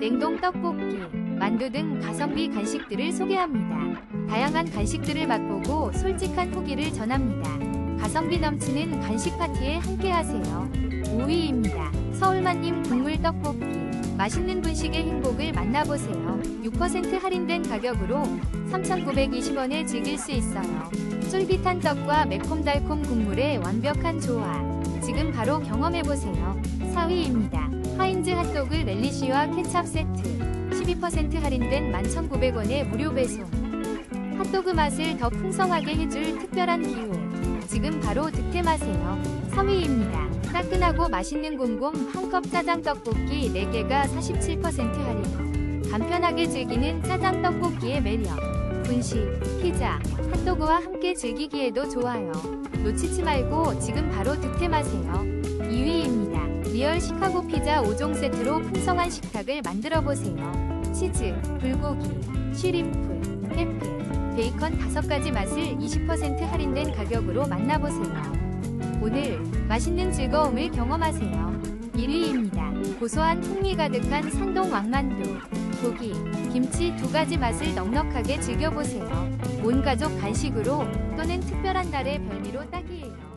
냉동 떡볶이, 만두 등 가성비 간식들을 소개합니다. 다양한 간식들을 맛보고 솔직한 후기를 전합니다. 가성비 넘치는 간식 파티에 함께하세요. 5위입니다. 서울만님 국물 떡볶이. 맛있는 분식의 행복을 만나보세요. 6% 할인된 가격으로 3,920원에 즐길 수 있어요. 쫄깃한 떡과 매콤달콤 국물의 완벽한 조화. 지금 바로 경험해보세요. 4위입니다. 하인즈 핫도그 렐리쉬와 케찹 세트. 12% 할인된 11,900원에 무료 배송. 핫도그 맛을 더 풍성하게 해줄 특별한 기호. 지금 바로 득템하세요. 3위입니다. 따끈하고 맛있는 곰곰 한 컵 짜장 떡볶이 4개가 47% 할인. 간편하게 즐기는 짜장 떡볶이의 매력. 분식, 피자, 핫도그와 함께 즐기기에도 좋아요. 놓치지 말고 지금 바로 득템하세요. 2위입니다. 리얼 시카고 피자 5종 세트로 풍성한 식탁을 만들어 보세요. 치즈, 불고기, 쉬림프, 페프, 베이컨 5가지 맛을 20% 할인된 가격으로 만나보세요. 오늘 맛있는 즐거움을 경험하세요. 1위입니다. 고소한 풍미 가득한 상동 왕만두. 고기, 김치 두 가지 맛을 넉넉하게 즐겨보세요. 온 가족 간식으로 또는 특별한 날의 별미로 딱이에요.